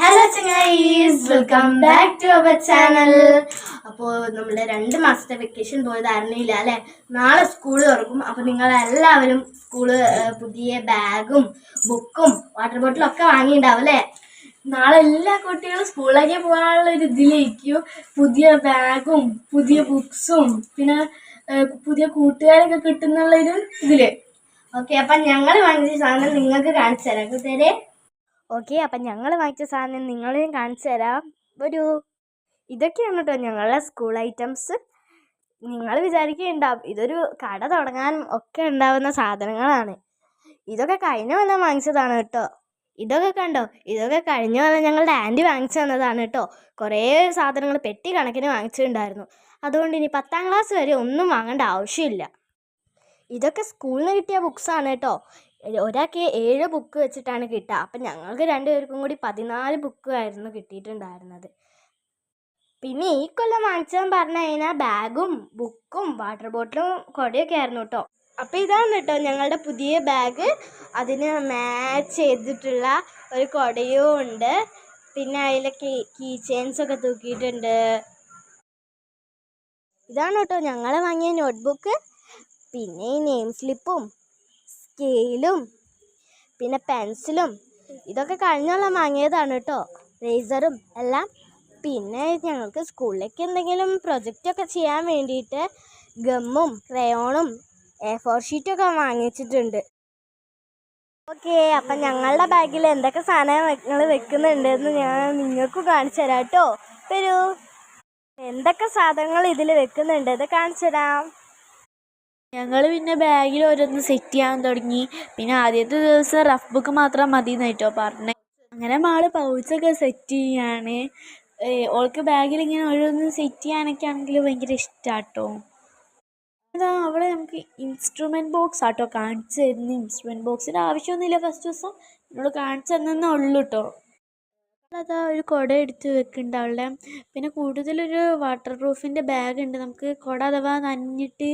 Hello ചങ്ങായിസ്. Welcome back to our channel അപ്പോൾ നമ്മൾ രണ്ട് മാസത്തെ വെക്കേഷൻ പോയത് അറിഞ്ഞില്ല അല്ലേ? നാളെ സ്കൂൾ തുറക്കും. അപ്പോൾ നിങ്ങൾ എല്ലാവരും സ്കൂൾ പുതിയ ബാഗും ബുക്കും വാട്ടർ ബോട്ടിലും ഒക്കെ വാങ്ങിയിട്ടുണ്ടാവും അല്ലേ? നാളെ എല്ലാ കുട്ടികളും സ്കൂളിലേക്ക് പോകാനുള്ള ഒരു ഇതിലേക്കും പുതിയ ബാഗും പുതിയ ബുക്സും പിന്നെ പുതിയ കൂട്ടുകാരൊക്കെ കിട്ടുന്നുള്ളൊരു ഇതിൽ. ഓക്കെ അപ്പം ഞങ്ങൾ വാങ്ങിച്ച സാധനം നിങ്ങൾക്ക് കാണിച്ചു തരാം. കൂട്ടുകാരെ ഓക്കെ അപ്പം ഞങ്ങൾ വാങ്ങിച്ച സാധനം നിങ്ങളെയും കാണിച്ചു തരാം. ഒരു ഇതൊക്കെയാണ് കേട്ടോ ഞങ്ങളുടെ സ്കൂൾ ഐറ്റംസ് നിങ്ങൾ വിചാരിക്കുകയുണ്ടാവും ഇതൊരു കട തുടങ്ങാൻ ഒക്കെ ഉണ്ടാവുന്ന സാധനങ്ങളാണ്. ഇതൊക്കെ കഴിഞ്ഞ കൊല്ലം വാങ്ങിച്ചതാണ് കേട്ടോ. ഇതൊക്കെ കണ്ടോ? ഇതൊക്കെ കഴിഞ്ഞ കൊല്ലം ഞങ്ങളുടെ ആന്റി വാങ്ങിച്ചു തന്നതാണ് കേട്ടോ. കുറേ സാധനങ്ങൾ പെട്ടി കണക്കിന് വാങ്ങിച്ചിട്ടുണ്ടായിരുന്നു. അതുകൊണ്ട് ഇനി പത്താം ക്ലാസ് വരെ ഒന്നും വാങ്ങേണ്ട ആവശ്യമില്ല. ഇതൊക്കെ സ്കൂളിൽ നിന്ന് കിട്ടിയ ബുക്സാണ് കേട്ടോ. ഒരാൾക്ക് ഏഴ് ബുക്ക് വെച്ചിട്ടാണ് കിട്ടുക. അപ്പം ഞങ്ങൾക്ക് രണ്ടുപേർക്കും കൂടി പതിനാല് ബുക്ക് ആയിരുന്നു കിട്ടിയിട്ടുണ്ടായിരുന്നത്. പിന്നെ ഈ കൊല്ലം വാങ്ങിച്ചതെന്ന് പറഞ്ഞു കഴിഞ്ഞാൽ ബാഗും ബുക്കും വാട്ടർ ബോട്ടിലും കുടയൊക്കെ ആയിരുന്നു കേട്ടോ അപ്പം ഇതാണ് കേട്ടോ ഞങ്ങളുടെ പുതിയ ബാഗ് അതിന് മാച്ച് ചെയ്തിട്ടുള്ള ഒരു കുടയും ഉണ്ട്. പിന്നെ അതിലൊക്കെ കീ ചെയിൻസ് ഒക്കെ തൂക്കിയിട്ടുണ്ട്. ഇതാണ് കേട്ടോ ഞങ്ങൾ വാങ്ങിയ നോട്ട്ബുക്ക് പിന്നെ ഈ നെയിം സ്ലിപ്പും സ്കെയിലും പിന്നെ പെൻസിലും ഇതൊക്കെ കഴിഞ്ഞോളം വാങ്ങിയതാണ് കേട്ടോ റേസറും എല്ലാം. പിന്നെ ഞങ്ങൾക്ക് സ്കൂളിലേക്ക് എന്തെങ്കിലും പ്രൊജക്റ്റൊക്കെ ചെയ്യാൻ വേണ്ടിയിട്ട് ഗമ്മും ക്രയോണും എ ഫോർ ഷീറ്റൊക്കെ വാങ്ങിച്ചിട്ടുണ്ട്. ഓക്കെ അപ്പം ഞങ്ങളുടെ ബാഗിൽ എന്തൊക്കെ സാധനങ്ങൾ വെക്കുന്നുണ്ടെന്ന് ഞാൻ നിങ്ങൾക്ക് കാണിച്ചു തരാം കേട്ടോ വരൂ. എന്തൊക്കെ സാധനങ്ങൾ ഇതിൽ വെക്കുന്നുണ്ട്? ഇത് കാണിച്ചു തരാം. ഞങ്ങൾ പിന്നെ ബാഗിൽ ഓരോന്ന് സെറ്റ് ചെയ്യാൻ തുടങ്ങി. പിന്നെ ആദ്യത്തെ ദിവസം റഫ് ബുക്ക് മാത്രം മതി എന്നായിട്ടോ പറഞ്ഞത് അങ്ങനെ മാൾ പൗച്ചൊക്കെ സെറ്റ് ചെയ്യാണ്. ഓൾക്ക് ബാഗിൽ ഇങ്ങനെ ഓരോന്ന് സെറ്റ് ചെയ്യാനൊക്കെ ആണെങ്കിൽ ഭയങ്കര ഇഷ്ടാട്ടോ. അതാ അവിടെ നമുക്ക് ഇൻസ്ട്രുമെന്റ് ബോക്സ് ആട്ടോ കാണിച്ചു തരുന്ന. ഇൻസ്ട്രുമെന്റ് ബോക്സിന്റെ ആവശ്യമൊന്നുമില്ല ഫസ്റ്റ് ദിവസം. എന്നോട് കാണിച്ചു തന്നെ ഉള്ളൂ കേട്ടോ അതാ ഒരു കുട എടുത്ത് വെക്കുന്നുണ്ട് അവളുടെ പിന്നെ കൂടുതലൊരു വാട്ടർ പ്രൂഫിന്റെ ബാഗ് ഉണ്ട് നമുക്ക് കുട അഥവാ നനഞ്ഞിട്ട്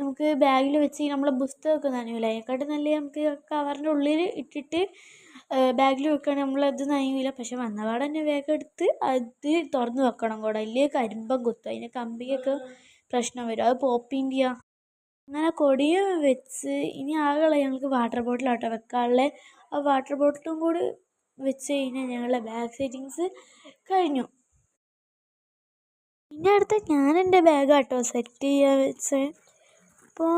നമുക്ക് ബാഗിൽ വെച്ച് നമ്മളെ പുസ്തകമൊക്കെ നനയൂല. അതിനെക്കാട്ടും നല്ല നമുക്ക് കവറിന്റെ ഉള്ളിൽ ഇട്ടിട്ട് ബാഗിൽ വെക്കുകയാണെങ്കിൽ നമ്മളത് നനയൂല. പക്ഷെ വന്നപാടെ തന്നെ ബാഗ് എടുത്ത് അത് തുറന്ന് വെക്കണം കുട. ഇല്ലേ കരിമ്പം കുത്തും. അതിന്റെ കമ്പിയൊക്കെ പ്രശ്നം വരും. അത് പോപ്പിന്റെ അങ്ങനെ കൊടിയും വെച്ച് ഇനി ആകെ ഞങ്ങൾക്ക് വാട്ടർ ബോട്ടിലാട്ടോ വെക്കാനുള്ള. ആ വാട്ടർ ബോട്ടിലും കൂടി വെച്ച് കഴിഞ്ഞാൽ ഞങ്ങളുടെ ബാഗ് സെറ്റിങ്സ് കഴിഞ്ഞു. പിന്നെ അടുത്ത ഞാൻ എന്റെ കേട്ടോ സെറ്റ് ചെയ്യാൻ വെച്ചത് അപ്പോൾ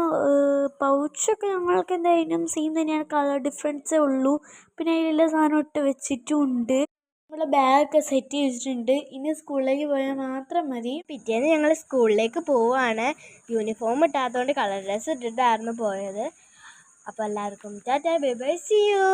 പൗച്ചൊക്കെ ഞങ്ങൾക്ക് എന്തായാലും സെയിം തന്നെയാണ്. കളർ ഡിഫറൻസേ ഉള്ളൂ. പിന്നെ അതിലുള്ള സാധനം ഇട്ട് വെച്ചിട്ടുമുണ്ട് നമ്മളെ ബാഗൊക്കെ സെറ്റ് ചെയ്തിട്ടുണ്ട്. ഇനി സ്കൂളിലേക്ക് പോയാൽ മാത്രം മതി. പിറ്റേന്ന് ഞങ്ങൾ സ്കൂളിലേക്ക് പോവാണ്. യൂണിഫോം ഇട്ടാത്തതുകൊണ്ട് കളർ ഡ്രസ്സ് ഇട്ടിട്ടായിരുന്നു പോയത്. അപ്പോൾ എല്ലാവർക്കും tata bye bye see you